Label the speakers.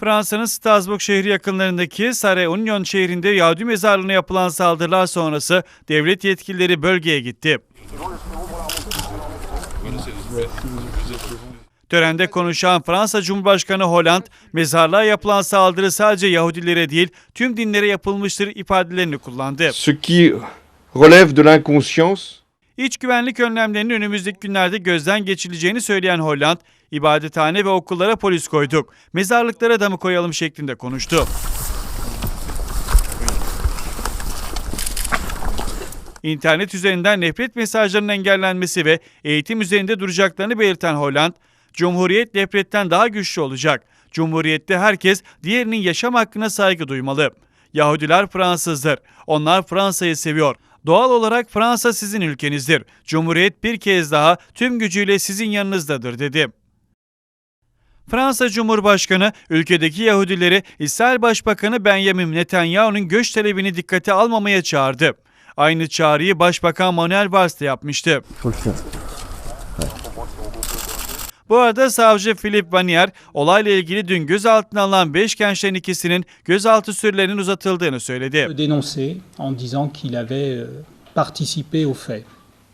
Speaker 1: Fransa'nın Strasbourg şehri yakınlarındaki Sarre Union şehrinde Yahudi mezarlığına yapılan saldırılar sonrası devlet yetkilileri bölgeye gitti. Törende konuşan Fransa Cumhurbaşkanı Hollande, mezarlığa yapılan saldırı sadece Yahudilere değil tüm dinlere yapılmıştır ifadelerini kullandı.
Speaker 2: Ce qui relève de l'inconscience,
Speaker 1: İç güvenlik önlemlerinin önümüzdeki günlerde gözden geçirileceğini söyleyen Hollande, ibadethane ve okullara polis koyduk, mezarlıklara da mı koyalım şeklinde konuştu. İnternet üzerinden nefret mesajlarının engellenmesi ve eğitim üzerinde duracaklarını belirten Hollande, Cumhuriyet nefretten daha güçlü olacak. Cumhuriyette herkes diğerinin yaşam hakkına saygı duymalı. Yahudiler Fransızdır. Onlar Fransa'yı seviyor. Doğal olarak Fransa sizin ülkenizdir. Cumhuriyet bir kez daha tüm gücüyle sizin yanınızdadır dedi. Fransa Cumhurbaşkanı ülkedeki Yahudileri İsrail Başbakanı Benjamin Netanyahu'nun göç talebini dikkate almamaya çağırdı. Aynı çağrıyı Başbakan Manuel Valls de yapmıştı. Bu arada savcı Philip Vanier olayla ilgili dün gözaltına alınan 5 gençlerin ikisinin gözaltı sürelerinin uzatıldığını söyledi.
Speaker 3: dénoncé en disant qu'il avait euh, participé aux faits.